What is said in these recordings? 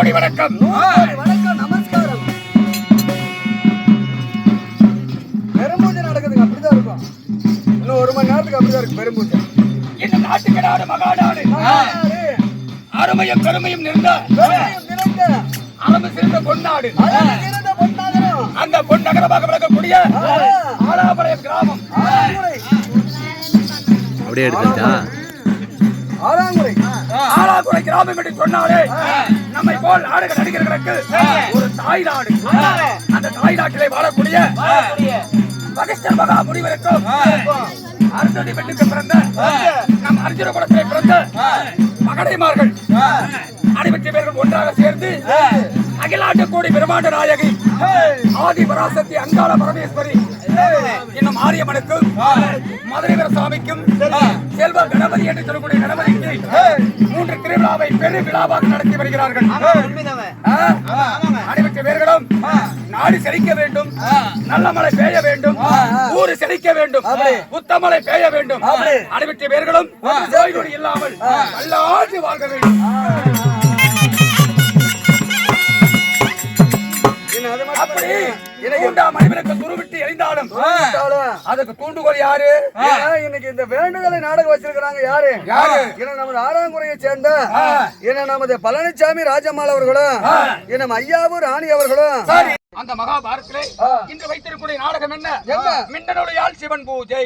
கோடி வணக்கம். வணக்கம் நமஸ்காரம். பெரும்பூஜை நடக்குதுங்க அப்படிதான் இருக்கும். இன்னும் ஒரு மணி நேரத்துக்கு அப்படிதான் இருக்கு பெரும்பூஜை இந்த நாட்டுக்கு நாடு மகாநாடு. அருமையும் கருமையும் நிறைந்த பெருமையும் நிறைந்த அரம்பு சிறந்த பொன்னாடு. அந்த பொன்னகரமாக விளக்கக்கூடிய ஆ, ஆலாபுரம் கிராமம். அப்படியே எடுத்தாச்சா ஆறாங்குறை. ஆலாபுரம் கிராமம் என்று சொன்னாலே நம்மை போல் நாடக நடிகர்களுக்கு ஒரு தாய் நாடு. அந்த தாய் நாட்டிலே வாழக்கூடிய மகிஷ்டர் மகா முனிவருக்கும் அருந்ததி பெண்ணுக்கு பிறந்த நம் அர்ஜுன குலத்திலே பிறந்த மகடைமார்கள் அனைவற்றை பேர்கள் ஒன்றாக சேர்ந்து அகிலாண்டு கோடி பிரம்மாண்ட நாயகி ஆதி பராசக்தி அங்காள பரமேஸ்வரி இன்னும் ஆரியம்மனுக்கும் மதுரை வீரசாமிக்கும் செல்வ கணபதி என்று சொல்லக்கூடிய கணபதிக்கு திருவிழாவை பெரு விழாவாக நடத்தி வருகிறார்கள்? அனைவற்றை பேர்களும் நாடு செழிக்க வேண்டும் நல்ல மழை பெய்ய வேண்டும் ஊரு செழிக்க வேண்டும் புத்தமழை பெய்ய வேண்டும். அனைவற்றை பேர்களும் நோய் நொடி இல்லாமல் நல்லாண்டு வாழ்க வேண்டும். அப்படி. இரண்டாம் மனிதனுக்கு துருவிட்டு எரிந்தாலும் அதுக்கு தூண்டுகோல் யாரு? இன்னைக்கு இந்த வேண்டுதலை நாடகம் வச்சிருக்கிறாங்க யாரு? யாரு? ஏன்னா நமது ஆறாங்குறையை சேர்ந்த ஏன்னா நமது பழனிசாமி ராஜம்மாள் அவர்களும் என்ன ஐயாவும் ராணி அவர்களும் அந்த மகாபாரத்திலே இன்று வைத்திருக்கூடிய நாடகம் என்ன? என்ன? மின்னலுடையால் சிவன் பூஜை.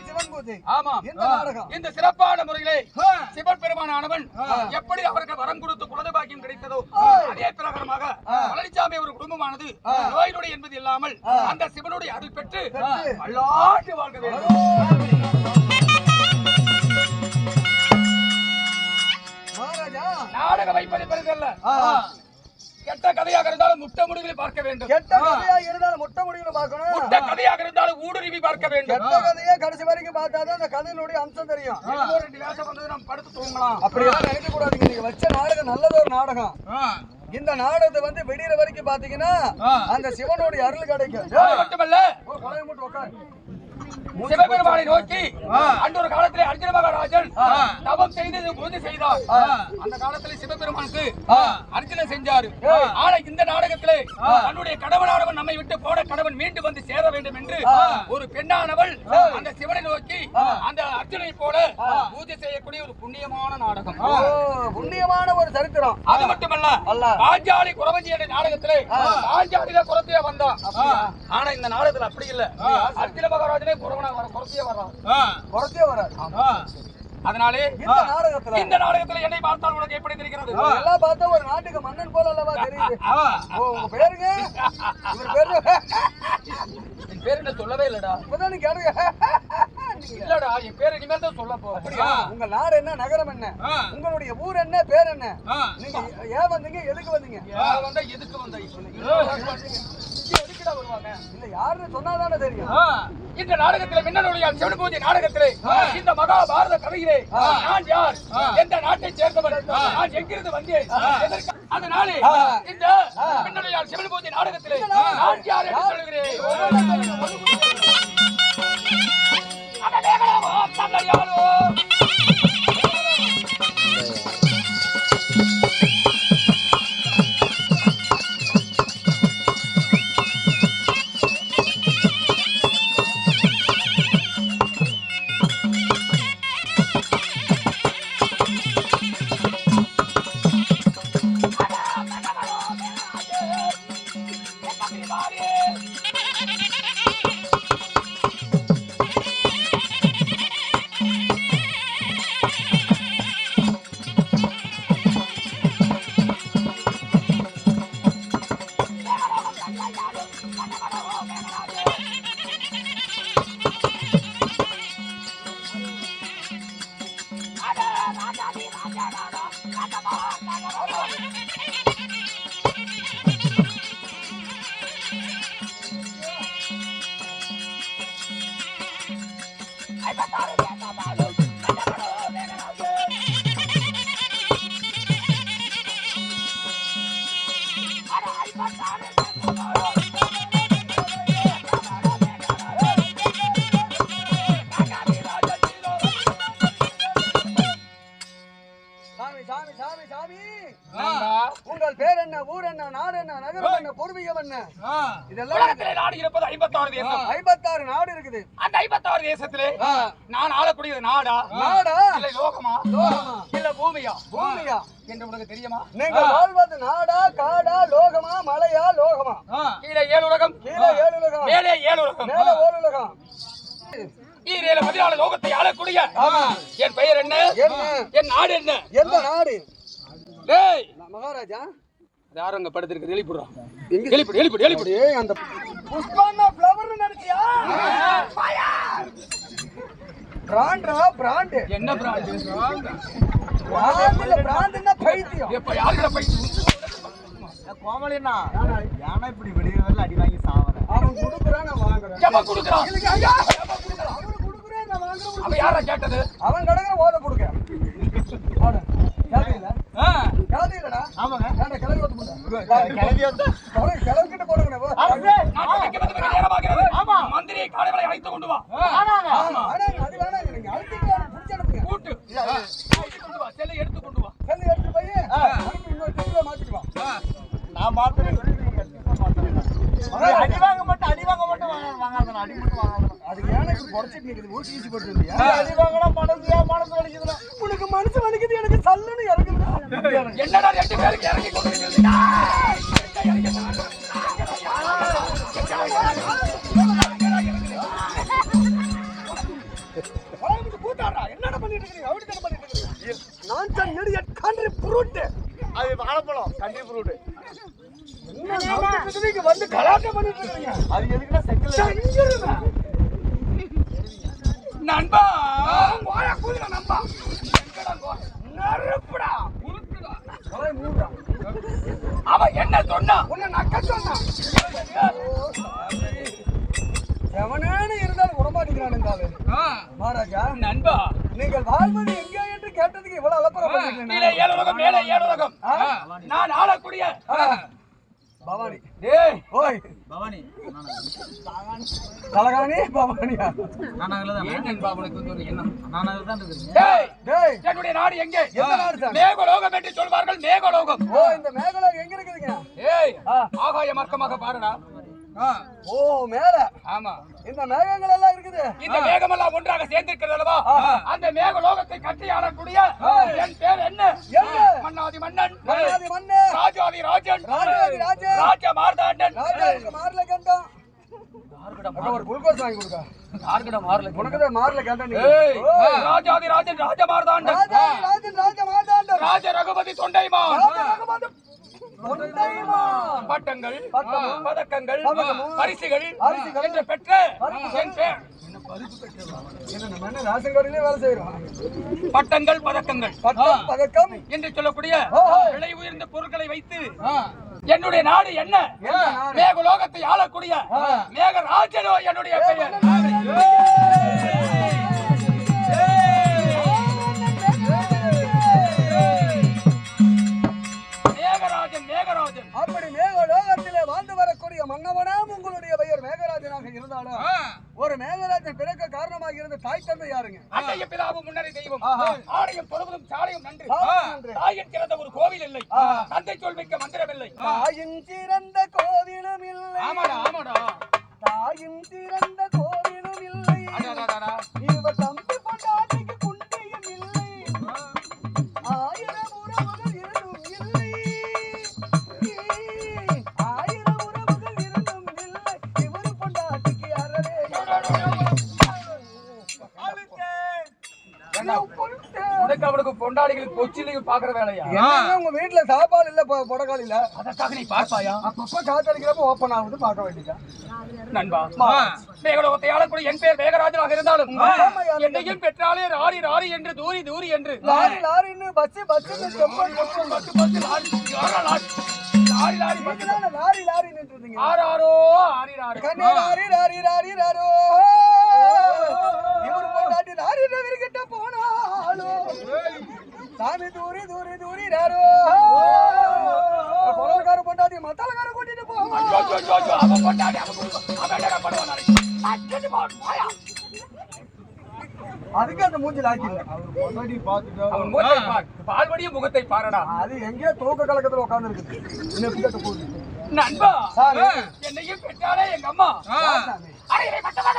சிவன் பூஜை இந்த நாடகம். இந்த சிறப்பான முறையிலே சிவன் பெருமானானவன் எப்படி அவருக்கு வரம் கொடுத்து குழந்தை பாக்கியம் கிடைத்ததோ அதே பிரகாரமாக பழனிசாமி ஒரு குடும்பமானது நோய் நொடி என்பது இல்லாமல் அந்த சிவனுடைய அருள் பெற்று பல்லாண்டு வாழ்க வேண்டும். நாடகம் வைப்பது பெரிதல்ல கெட்ட கதையாக இருந்தாலும் முட்ட முடிவில் பார்க்க வேண்டும். கெட்ட கதையா இருந்தாலும் முட்டை முடிவுல பார்க்கணும். முட்ட கதையாக இருந்தாலும் ஊடுருவி பார்க்க வேண்டும். கெட்ட கதையே கடைசி வரைக்கும் பார்த்தாதான் அந்த கதையினுடைய அம்சம் தெரியும். ரெண்டு வேஷம் வந்தது நம்ம படுத்து தூங்கலாம். நினைக்க கூடாதுங்க நீங்க வச்ச நாடகம் நல்லது ஒரு நாடகம். இந்த நாடகத்தை வந்து விடியற வரைக்கும் பாத்தீங்கன்னா அந்த சிவனுடைய அருள் கிடைக்கும். மட்டுமல்ல. சிவபெருமானை நோக்கி அன்றொரு காலத்திலே அர்ஜுன மகாராஜன் தவம் செய்து பூஜை செய்தார். அந்த காலத்திலே சிவபெருமானுக்கு அர்ஜுனன் செஞ்சாரு. ஆனா இந்த நாடகத்திலே தன்னுடைய கணவனானவன் நம்மை விட்டு போன கணவன் மீண்டும் வந்து சேர வேண்டும் என்று ஒரு பெண்ணானவள் அந்த சிவனை நோக்கி அந்த அர்ஜுனை போல பூஜை செய்யக்கூடிய ஒரு புண்ணியமான நாடகம். புண்ணியமான ஒரு சரித்திரம். அது மட்டுமல்ல. பாஞ்சாலி குறவஞ்சி என்ற நாடகத்திலே பாஞ்சாலியில குறத்தையே வந்தான். ஆனா இந்த நாடகத்துல அப்படி இல்ல. அர்ஜுன மகாராஜனே குறவனா வர குறத்தையே வர்றான். குறைச்சே வராது அதனாலே இந்த நாடகத்துல. இந்த நாடகத்துல என்னை பார்த்தால் உனக்கு எப்படி தெரிகிறது? எல்லாம் பார்த்தா ஒரு நாட்டுக்கு மன்னன் போல அல்லவா தெரியுது. ஓ உங்க பேருங்க? இவர் பேரு என் பேர் என்ன சொல்லவே இல்லடா. இப்பதான் கேளுங்க. இல்லடா என் பேர் இனிமேல் தான் சொல்ல அப்படியா? போறேன் உங்க நாடு என்ன? நகரம் என்ன? உங்களுடைய ஊர் என்ன? பேர் என்ன? நீங்க ஏன் வந்தீங்க? எதுக்கு வந்தீங்க? வந்தா எதுக்கு வந்த? எதுக்குடா வருவாங்க. இல்ல யாருன்னு சொன்னாதானே தெரியும். இந்த நாடகத்திலே மின்னலுடையால் சிவன் பூஜை நாடகத்திலே இந்த மகாபாரத கதையிலே நான் யார்? எந்த நாட்டை சேர்ந்தவன்? நான் எங்கிருந்து வந்தேன்? அதனாலே இந்த மின்னலுடையால் சிவன் பூஜை நாடகத்திலே நான் யார் என்று சொல்கிறேன் அட வேகலாமா, நீங்க வாழ்வது நாடா காடா லோகமா மலையா லோகமா? கீழே ஏழு உலகம். கீழே ஏழு உலகம். மேலே ஏழு உலகம். மேல ஓர் உலகம். ஈரேழு பதினாலு லோகத்தை ஆளக்கூடிய என் பெயர் என்ன? என் நாடு என்ன? எந்த நாடு? டேய். மகாராஜா. யாரும் அங்க படுத்திருக்கு எழுப்பிடுறான் எழுப்பிடு எழுப்பிடு எழுப்பிடு. அந்த புஷ்பானா ஃப்ளவர் நினைச்சியா? பிராண்டா பிராண்ட்? என்ன பிராண்ட்? பிராண்ட்ல பிராண்ட்னா பைத்தியம். எப்ப யாருக்கிட்ட போய் கோமலினா யானை இப்படி வெளியே அடி வாங்கி சாவறேன். அவன் குடுக்குறான் நான் வாங்குறேன். எவ குடுக்குறான் அவன் குடுக்குறேன் நான் வாங்குறேன். அவ யாரா கேட்டது? அவன் கடற்கரை ஓத கொடுக்க கேட்டீங்களா கேட்டீங்களா ஆமாங்க. ஏன்டா கிளம்பி ஓட்ட முடியல கிளம்பி வந்து கிளம்பி கிட்ட போடுங்க போ. நாட்டை வைக்கிறது மிக நேரமாகிறது மந்திரியை காடுகளை அழைத்து கொண்டு வா. அது வாழைப்பழம் கண்டி ஃப்ரூட் என்ன நடந்துட்டு இருக்குது? இங்க வந்து கலாட்டா பண்ணிட்டு இருக்கீங்க. அது எதுக்குன்னா செக்கல். நண்பா வாயா கூதுடா நண்பா? நெருப்புடா வாய் மூடுடா. அவன் என்ன சொன்னா உன்னை நக்க சொன்னான். எவனேன்னு இருந்தாலும் விடமாட்டேங்கிறான் இந்த ஆளு. மகாராஜா நண்பா நீங்கள் வாழ்வது எங்கே என்று கேட்டதுக்கு இவ்வளவு அலப்பறம் கீழே பண்ணிருக்கீங்க ஏழு மேலே ஏழு நான் ஆளக்கூடிய பவானி. டேய். ஓய். பவானி. தலகாணி பவானியா நானாக ஏன் நண்பா உனக்கு வந்து ஒரு எண்ணம்? நானாக தான் டேய். டேய். என்னுடைய நாடு எங்கே? எந்த நாடு சார்? மேகலோகம் என்று சொல்வார்கள் மேகலோகம். ஓ இந்த மேகலா எங்க இருக்குதுங்க? ஏய். ஆகாய மார்க்கமாக பாருடா ஓ மேல. ஆமா. இந்த மேகங்கள் எல்லாம் இருக்குது. இந்த மேகமெல்லாம் ஒன்றாக சேர்ந்திருக்கிறது அல்லவா? அந்த மேகலோகத்தை கட்டி ஆளக்கூடிய என் பேர் என்ன? மன்னாதி மன்னன். மன்னாதி மண்ணு ராஜாதி ராஜன். ராஜாதி ராஜன். ராஜ மார்தாண்டன். ஒரு குளுக்கோஸ் வாங்கி கொடுக்க. யாருக்கிட்ட மாறல உனக்கு மாறல கேட்டா. ராஜாதி ராஜன் ராஜ மார்தாண்டன். ராஜ ராஜ ரகுபதி தொண்டைமான். தொண்டைமான். பட்டங்கள் பதக்கங்கள் பரிசுகள் பரிசுகள். என்று பெற்ற என் பேர் என்ன நம்ம என்ன ரேஷன் கடையிலே வேலை செய்யறோம் பட்டங்கள் பதக்கங்கள். பட்டம் பதக்கம். என்று சொல்லக்கூடிய ஓஹோ. விலை உயர்ந்த பொருட்களை வைத்து என்னுடைய நாடு என்ன? மேகலோகத்தை ஆளக்கூடிய மேகராஜனோ என்னுடைய பெயர். மன்னவனாம் உங்களுடைய பெயர் மேகராஜனாக இருந்தாலும் ஒரு மேகராஜன் பிறக்க காரணமாக இருந்த தாய் தந்தை யாருங்க? அன்னைய பிதாவும் முன்னரை தெய்வம். ஆஹா. ஆலயம் தொழுவதும் சாலையும் நன்று. தாயின் சிறந்த ஒரு கோவில் இல்லை. தந்தை சொல் மிக்க மந்திரம் இல்லை. தாயின் சிறந்த கோவிலும் இல்லை. ஆமாடா ஆமாடா. தாயின் சிறந்த கோவிலும் இல்லை. இவர் தம்பி கொச்சிலையும் பாக்குற வேலையா? உங்க வீட்டுல சாப்பாடு இல்ல புடக்கால் இல்ல அதற்காக நீ பார்ப்பாயா? அப்பப்ப காத்தடிக்கிறப்ப ஓப்பன் ஆகுது பார்க்க வேண்டியதா? நண்பா மேகலோகத்தை ஆளக்கூடிய என் பேர் மேகராஜனாக இருந்தாலும்? என்னையும் பெற்றாலே ராரி ராரி என்று தூரி தூரி என்று. லாரி லாரின்னு பஸ் பஸ் பத்து பத்து lorry lorry? Lorry lorry lorry lorry நின்றுட்டீங்க ஆறாரோ ஆறி கண்ணே லாரி லாரி லாரோ இவர் பொண்டாட்டி லாரி நகர் கிட்ட போனாலோ சாமி தூரி தூரி தூரி ராரோ பொருள்கார பொண்டாட்டி மத்தாலக்கார கூட்டிட்டு. அதுக்கு அந்த மூஞ்சில் ஆக்கிங்க அவன் முகத்தை பார். பால்வடியும் முகத்தை பாரடா. அது எங்கேயோ தூக்க கலக்கத்துல உட்கார்ந்து இருக்குது போகுது? நண்பா. என்னையும் பெற்றாலே எங்க அம்மா. சாமி. அரையிலே மட்டுமாக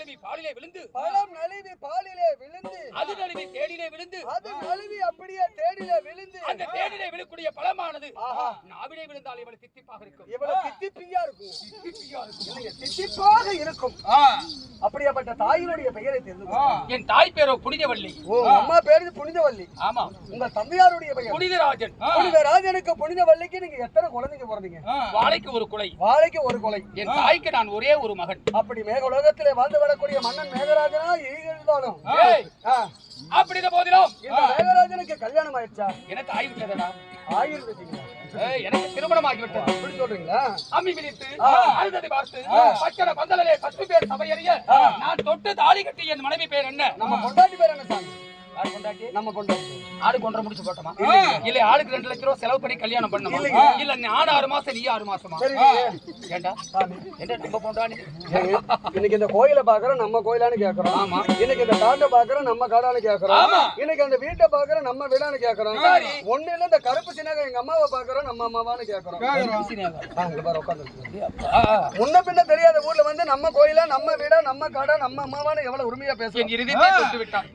நழுவி பாலிலே விழுந்து. பழம் நழுவி பாலிலே விழுந்து. அது நழுவி தேடிலே விழுந்து. அது நழுவி அப்படியே தேடிலே விழுந்து. அந்த தேடிலே பழமானது ஆஹா. நாவிலே விழுந்தால் இவள் தித்திப்பாக இருக்கும். இவ்வளவு தித்திப்பியா இருக்கும். தித்திப்பியா இருக்கும். தித்திப்பாக இருக்கும். அப்படியாப்பட்ட தாயினுடைய பெயரை தெரிந்து. என் தாய் பேரோ புனிதவள்ளி. அம்மா பேரு புனிதவள்ளி. ஆமா. உங்க தந்தையாருடைய பெயர். புனிதராஜன். புனிதராஜனுக்கு புனிதவள்ளிக்கு நீங்க எத்தனை குழந்தைங்க பிறந்தீங்க? வாழைக்கு ஒரு குலை. வாழைக்கு ஒரு கொலை. என் தாய்க்கு நான் ஒரே ஒரு மகன். அப்படி மேகலோகத்திலே வாழ்ந்து வரக்கூடிய மன்னன் மேகராஜனா இருந்தாலும். அப்படி இந்த போதிலும். இந்த மேகராஜனுக்கு கல்யாணம் ஆயிடுச்சா? எனக்கு ஆகிவிட்டதடா ஆயிருந்துட்டீங்களா ஏய், எனக்கு திருமணம் ஆகிவிட்டது சொல்றீங்களா? அம்மி மிதித்து அழுததை பார்த்து பச்சனை பந்தலிலே பத்து பேர் சபையறிய நான் தொட்டு தாலி கட்டி என் மனைவி பேர் என்ன? நம்ம பொண்டாட்டி பேர் என்ன சாமி? கொண்டாட்டி? நம்ம பொண்டாட்டி ஆளுக்கு ஒன்றரை முடிச்சு போட்டோமா? இல்ல ஆளுக்கு ரெண்டு லட்சம் ரூபாய் செலவு பண்ணி கல்யாணம் பண்ணுமா? ஆறு மாசம் நீ ஆறு மாசமா? சரி ஏண்டா? சாமி. என்ன நம்ம பொண்டாடி ஏங்க, இன்னைக்கு இந்த கோயிலை பாக்குறோம் நம்ம கோயிலான்னு கேக்குறோம் ஆமா. இன்னைக்கு இந்த காட்டை பாக்குறோம் நம்ம காடான்னு கேக்குறோம். இன்னைக்கு அந்த வீட்டை பாக்குறோம் நம்ம வீடான்னு கேக்குறோம். ஒண்ணு இல்ல இந்த கருப்பு சின்னக எங்க அம்மாவை பாக்குறோம் நம்ம அம்மாவான்னு கேக்குறோம் முன்ன பின்ன தெரியாத ஊர்ல வந்து நம்ம கோயிலா நம்ம வீடா நம்ம கடை நம்ம அம்மாவான்னு எவ்வளவு உரிமையா பேசுறோம்.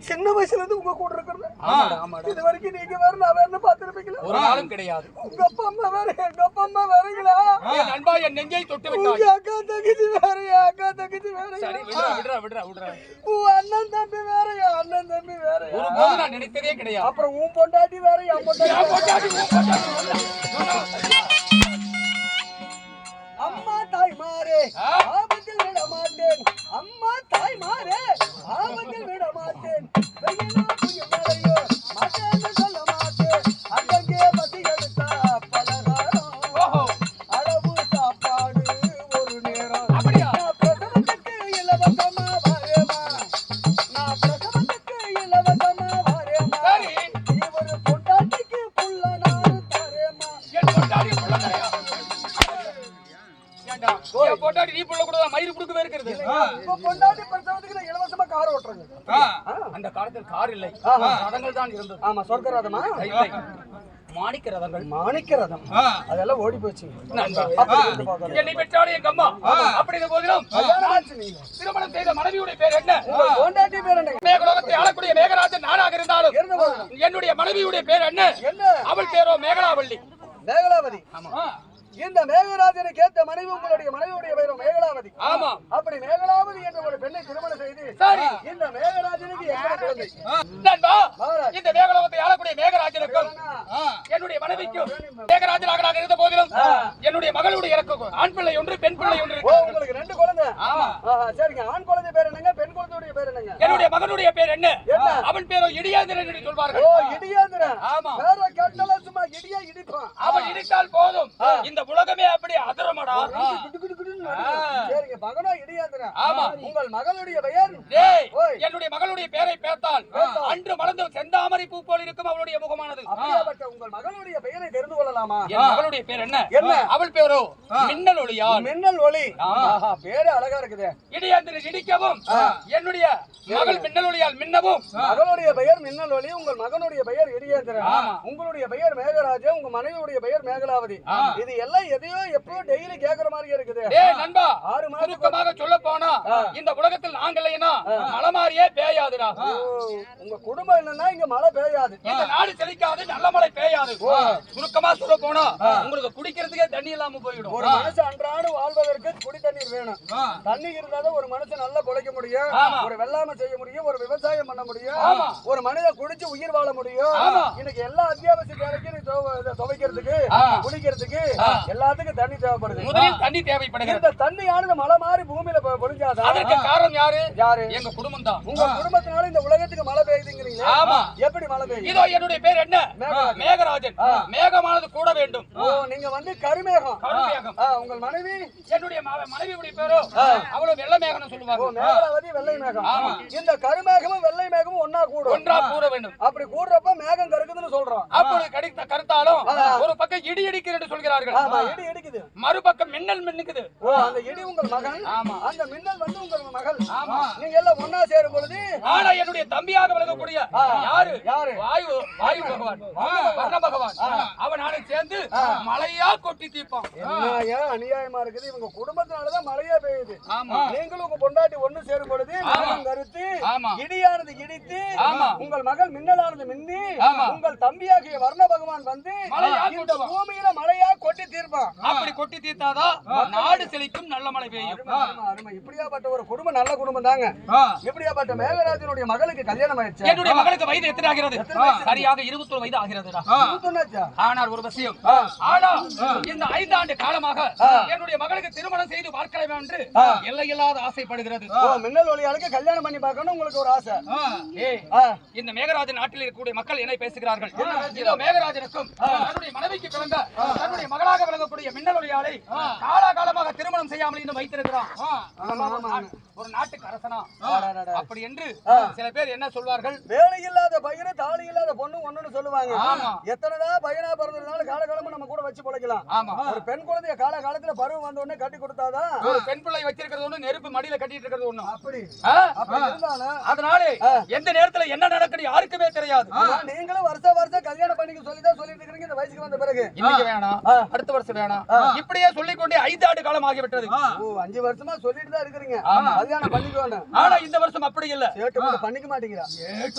சின்ன வயசுல இருந்து உங்க கூட இருக்கிறது. ஆமாடா ஆமாடா. இது வரைக்கும் நீங்க வேற நான் வேற பார்த்திருப்பீங்களா? ஒரு நாளும் கிடையாது. உங்க அப்பா அம்மா வேற எங்க அப்பா அம்மா வேறங்களா? என் நண்பா என் நெஞ்சை தொட்டு விட்டாய். அக்கா தங்கச்சி வேற அக்கா தங்கச்சி சரி வேற விடுறா விடுறா விடுறா விடுறா. உன் அண்ணன் தம்பி வேற அண்ணன் தம்பி வேற ஒரு போது நான் நினைத்ததே கிடையாது. அப்புறம் உன் பொண்டாட்டி வேற என் பொண்டாட்டி உன். அம்மா தாய் மாறே? ஆபத்தில் விட மாட்டேன் அம்மா தாய் மாறே ஆபத்தில் விட மாட்டேன் வெயிலோ புயல் மழையோ மாட்டேன்னு சொல்ல மாட்டேன் அங்கங்கே பசி எடுத்தா பலகாரம் ஓஹோ அளவு சாப்பாடு ஒரு நேரம் அப்படியா? நான் பிரசவத்துக்கு இலவசமா வரேமா நான் பிரசவத்துக்கு இலவசமா வரேமா சரி. இவர் பொண்டாட்டிக்கு புள்ள நாடு தரேமா என் பொண்டாட்டி நீ புள்ள கூட மயிறு புடுக்கவே இருக்கிறது இப்ப பொண்டாட்டி பிரசவத்துக்கு கார் ஓட்டுறேங்க. அந்த காலத்தில் கார் இல்லை. ஆஹா. ரதங்கள் தான் இருந்தது. ஆமா சொர்க்கரதமா இல்லை. மாணிக்க ரதங்கள். மாணிக்க ரதம். அதெல்லாம் ஓடி போச்சு. என்னை பெற்றாலே எங்க அம்மா? அப்படி இருந்த போதிலும் திருமணம் செய்த மனைவியுடைய பேர் என்ன? உங்க பொண்டாட்டி பேர் என்ன? மேகலோகத்தை ஆளக்கூடிய மேகராஜன் நானாக இருந்தாலும் என்னுடைய மனைவியுடைய பேர் என்ன? என்ன? அவள் பேரோ மேகலாவள்ளி. மேகலாவதி. ஆமா. இந்த மேகராஜனுக்கு ஏத்த மனைவி உங்களுடைய மனைவியுடைய பெயரும் மேகலாவதி. ஆமா. அப்படி மேகலாவதி என்ற ஒரு பெண்ணை திருமணம் செய்து சரி. இந்த மேகராஜனுக்கு எத்தனை குழந்தை? நண்பா மகாராஜ். இந்த மேகலோகத்தை ஆளக்கூடிய மேகராஜனுக்கும் என்னுடைய மனைவிக்கும் மேகராஜனாக நாங்கள் இருந்த போதிலும் என்னுடைய மகளுடைய எனக்கு ஆண் பிள்ளை ஒன்று பெண் பிள்ளை ஒன்று. உங்களுக்கு ரெண்டு குழந்தை. ஆமா. சரிங்க. ஆண் குழந்தை பேர் என்னங்க பெண் குழந்தையுடைய பேர் என்னங்க என்னுடைய மகனுடைய பேர் என்ன? அவன் பேரோ இடியாந்திரன் என்று ஓ சொல்வார்கள் இடியாந்திரன் ஆமா. வேற கட்டல சும்மா இடியா இடிப்பான் அவன் இடித்தால் போதும். இந்த உலகமே அப்படி அதிரமடா. ஆமாடா குடு குடு குடுன்னு நடுங்குது. சரிங்க மகனா இடியாந்திரன் ஆமா. உங்கள் மகளுடைய பெயர்? டேய் ஓய். என்னுடைய மகளுடைய பேரை பேர்த்தால். அன்று மலர்ந்த செந்தாமரை பூ போல் இருக்கும் அவளுடைய முகமானது. உங்கள் மகளுடைய பெயரை தெரிந்து கொள்ளலாமா? என் மகளுடைய பேர் என்ன? என்ன? அவள் பேரோ? மின்னல் ஒளியால். மின்னல் ஒளி. பேரு அழகா இருக்குது. இடியாந்திர இடிக்கவும். என்னுடைய மகள் மின்னல் ஒளியால் மின்னவும் மகளுடைய பெயர் மின்னல் ஒளி உங்கள் மகனுடைய பெயர் இடியேந்திரன். உங்களுடைய பெயர் மேகராஜா உங்க மனைவியுடைய பெயர் மேகலாவதி. இது எல்லாம் எதையோ எப்போ டெய்லி கேக்குற மாதிரி இருக்குது. டேய் நண்பா ஆறு மாசத்துக்கு சுருக்கமாக சொல்ல போனா இந்த உலகத்தில் நாங்கள் இல்லைன்னா மலமாரியே பேயாதுடா. உங்க குடும்பம் என்னன்னா இங்க மழை பெய்யாது. இந்த நாடு செழிக்காது நல்ல மழை பெய்யாது. சுருக்கமா சொல்ல போனா உங்களுக்கு குடிக்கிறதுக்கே தண்ணி இல்லாம போயிடும். ஒரு மனுஷன் அன்றாடு வாழ்வதற்கு குடி தண்ணீர் வேணும் தண்ணி இருந்தாதான் ஒரு மனுஷன் நல்லா பிழைக்க முடியும். ஒரு வெள்ளாமை செய்ய முடியும் ஒரு விவசாயம் பண்ண முடியும். ஒரு மனிதன் குடிச்சு உயிர் வாழ முடியும். இன்னைக்கு எல்லா அத்தியாவசிய தேவைக்கும் இதை துவைக்கிறதுக்கு ஆமா. குடிக்கிறதுக்கு எல்லாத்துக்கும் தண்ணி தேவைப்படுது தண்ணி தேவைப்படுகிறது இந்த தண்ணியானது மழை மாதிரி பூமியில பொழிஞ்சாதான் அதற்கு காரணம் யாரு? யாரு? எங்க குடும்பம் தான் உங்க குடும்பத்தினால இந்த உலகத்துக்கு மழை பெய்யுதுங்கிறீங்க ஆமா. எப்படி மழை பெய்யும்? இதோ என்னுடைய பேர் என்ன? மேகராஜன். மேகராஜன். மேகமானது கூட வேண்டும். ஓ நீங்க வந்து கருமேகம். கருமேகம். ஆ, உங்கள் மனைவி? என்னுடைய மனைவியுடைய பேரோ? அவ்வளவு வெள்ள மேகம்னு ஓ சொல்லுவாங்க மேகலாவதி வெள்ளை மேகம். ஆமா. இந்த கருமேகமும் வெள்ளை மேகமும் ஒன்னா கூடும். ஒன்றா கூற வேண்டும். அப்படி கூடுறப்ப மேகம் கருக்குதுன்னு சொல்றோம். அப்படி கடித்த கருத்தாலும் ஒரு பக்கம் இடி இடிக்கிறது சொல்கிறார்கள். ஆமா இடி இடிக்குது மறுபக்கம் மின்னல் மின்னுக்குது. ஓ அந்த இடி உங்கள் மகன்? ஆமா. அந்த மின்னல் வந்து உங்கள் மகள். ஆமா. நீங்க எல்லாம் ஒன்னா சேரும் பொழுது ஆனா என்னுடைய தம்பியாக விளங்கக்கூடிய யாரு? யாரு? வாயு வாயு பகவான். வர்ண பகவான். அவன் நானும் சேர்ந்து மழையா கொட்டி தீர்ப்பான். என்ன அநியாயமா இருக்குது. இவங்க குடும்பத்தினாலதான் மழையே பெய்யுது. ஆமா. நீங்களும் உங்க பொண்டாட்டி ஒண்ணு சேரும் பொழுது கருத்து. இடியானது இடித்து. உங்கள் மகள் மின்னலானது மின்னி. உங்கள் தம்பியாகிய வர்ண பகவான் வந்து இந்த. பூமியில மழையா கொட்டி தீர்ப்பான். அப்படி கொட்டி தீர்த்தாதான் நாடு செழிக்கும் நல்ல மழை பெய்யும். அருமை, அருமை, அருமை. இப்படியாப்பட்ட ஒரு குடும்பம் நல்ல குடும்பம் தாங்க இப்படியாப்பட்ட மேகராஜனுடைய மகளுக்கு கல்யாணம் ஆயிடுச்சு? என்னுடைய மகளுக்கு வயது எத்தனை ஆகிறது? சரியாக இருபத்தொரு வயது ஆகிறதுடா. சொன்னாச்சா ஆனால் ஒரு விஷயம். ஆனா இந்த ஐந்து ஆண்டு காலமாக என்னுடைய மகளுக்கு திருமணம் செய்து பார்க்கலாம் என்று எல்லையில்லாத ஆசைப்படுகிறது. மின்னல் ஒளியாளுக்கு கல்யாணம் பண்ணி பார்க்கணும் உங்களுக்கு ஒரு ஆசை. இந்த மேகராஜன் நாட்டில் இருக்கக்கூடிய மக்கள் என்ன பேசுகிறார்கள். இதோ மேகராஜனுக்கும் தன்னுடைய மனைவிக்கு பிறந்த தன்னுடைய மகளாக விளங்கக்கூடிய மின்னல் ஒளியாளை காலாகாலமாக திருமணம் செய்யாமல் இன்னும் வைத்திருக்கிறான். ஒரு நாட்டுக்கு அரசனா. அப்படி என்று சில பேர் என்ன சொல்வார்கள்? வேலை இல்லாத பையனு தாலி இல்லாத பொண்ணு ஒண்ணுன்னு சொல்லுவாங்க. ஆமா. எத்தனைதான் பையனா பிறந்ததுனால காலகாலமா நம்ம கூட வச்சு பிழைக்கலாம். ஆமா. ஒரு பெண் குழந்தைய கால காலத்துல பருவம் வந்த உடனே கட்டி கொடுத்தாதான் ஒரு பெண் பிள்ளை வச்சிருக்கிறது ஒண்ணு நெருப்பு மடியில கட்டிட்டு இருக்கிறது ஒண்ணு. அப்படி. அதனாலே எந்த நேரத்துல என்ன நடக்குது யாருக்குமே தெரியாது. நீங்களும் வருஷம் வருஷம் கல்யாணம் பண்ணிக்க சொல்லிதான் சொல்லிட்டு இருக்கீங்க இந்த வயசுக்கு வந்த பிறகு. இன்னைக்கு வேணாம். அடுத்த வருஷம் வேணாம். இப்படியே சொல்லிக் கொண்டே ஐந்து ஆண்டு காலம் ஆகிவிட்டது. ஓ அஞ்சு வருஷமா சொல்லிட்டு தான் இருக்கிறீங்க. கல்யாணம் பண்ணிக்கோன்னு ஆனா இந்த வருஷம் அப்படி இல்ல. சேட்டு பண்ணிக்க மாட்டேங்கிறா.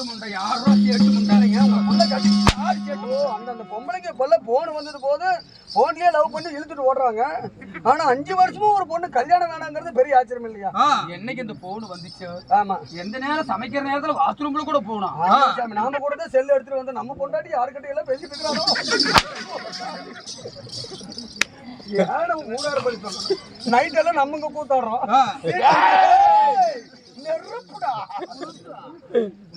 முண்டை யாரோ முண்டைங்க கட்டி யார் சேட்டு? அந்த அந்த பொம்பளைக்கு கொல்ல போன் வந்தது போது போன்லயே லவ் பண்ணி இழுத்துட்டு ஓடுறாங்க. ஆனா அஞ்சு வருஷமும் ஒரு பொண்ணு கல்யாணம் வேணாங்கிறது பெரிய ஆச்சரியம் இல்லையா? என்னைக்கு இந்த போன் வந்துச்சு? ஆமா. எந்த நேரம் சமைக்கிற நேரத்துல பாத்ரூம்ல கூட சாமி, நாம கூட செல் எடுத்துட்டு வந்து நம்ம பொண்டாட்டி யாருக்கிட்ட எல்லாம் பேசிட்டு இருக்கிறானோ? நைட் எல்லாம் நம்ம இங்க கூத்தாடுறோம்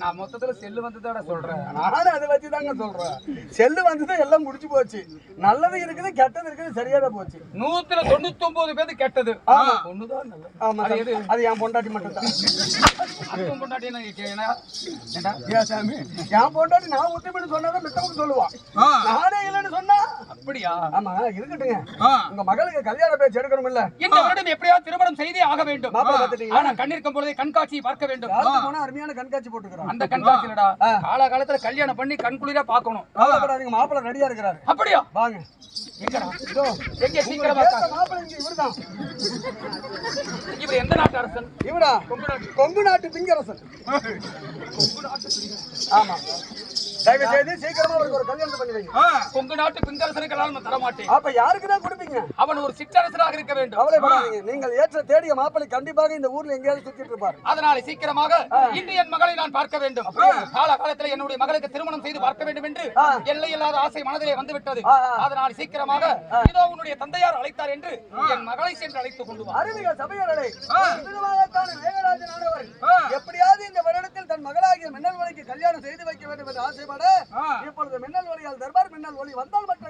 நான் மொத்தத்துல செல்லு வந்ததோட சொல்றேன். நானும் அதை வச்சு தாங்க சொல்றேன். செல்லு வந்து எல்லாம் முடிச்சு போச்சு. நல்லது இருக்குது கெட்டது இருக்குது சரியா தான் போச்சு. நூத்துல தொண்ணூத்தி ஒன்பது பேருக்கு கெட்டது. ஒண்ணுதான் ஆமா அது என் பொண்டாட்டி மட்டும் தான் பொண்டாட்டி? ஏன் சாமி? என் பொண்டாட்டி நான் ஒத்துமைன்னு சொன்னாதான் மித்தவங்க சொல்லுவான் நானே இல்லைன்னு சொன்னா அப்படியா? ஆமா இருக்கட்டுங்க உங்க மகளுக்கு கல்யாண பேச்சு எடுக்கணும் இல்ல இந்த வருடம் எப்படியாவது திருமணம் செய்தே ஆக வேண்டும்? ஆனா கண்ணிருக்கும் பொழுதே கண்காட்சியை பார்க்க வேண்டும். போனா அருமையான கண்காட்சி போட்டுக்கிறோம் அந்த கண்காட்சியிலடா. கால காலத்துல கல்யாணம் பண்ணி கண்குளிரா பார்க்கணும். கவலைப்படாதீங்க மாப்பிள்ளை ரெடியா இருக்கிறாரு. அப்படியா? வாங்க. இவர் எந்த நாட்டு. அரசன் இவரா கொங்கு நாட்டு பிங்கரசன். ஆமா. தயவு செய்து சீக்கிரமா அவருக்கு ஒரு கல்யாணத்தை பண்ணி வைங்க. கொங்கு நாட்டு பிங்கரசனுக்கெல்லாம் நான் தர மாட்டேன் அப்ப யாருக்கு தான் கொடுப்பீங்க? அவன் ஒரு சிற்றரசராக இருக்க வேண்டும். கவலைப்படாதீங்க நீங்கள் ஏற்ற தேடிய மாப்பிள்ளை கண்டிப்பாக இந்த ஊர்ல எங்கேயாவது சுத்திட்டு இருப்பார். அதனாலே சீக்கிரமாக என் மகளை நான் பார்க்க வேண்டும். கால காலத்துல என்னுடைய மகளுக்கு திருமணம் செய்து பார்க்க வேண்டும் என்று எல்லையில்லாத ஆசை மனதிலே வந்து விட்டது அதனால் சீக்கிரமாக இதோ உன்னுடைய தந்தையார் அழைத்தார் என்று என் மகளை சென்று அழைத்துக் கொண்டு வா. சபையாளரை விதமாகத்தான் வேகராஜன் ஆனவர். எப்படியாவது இந்த வருடத்தில் தன் மகளாகிய மின்னல் கல்யாணம் செய்து வைக்க வேண்டும் என்று செயல்பட இப்பொழுது மின்னல் ஒளியால் தர்பார் மின்னல் ஒளி வந்தால் மற்ற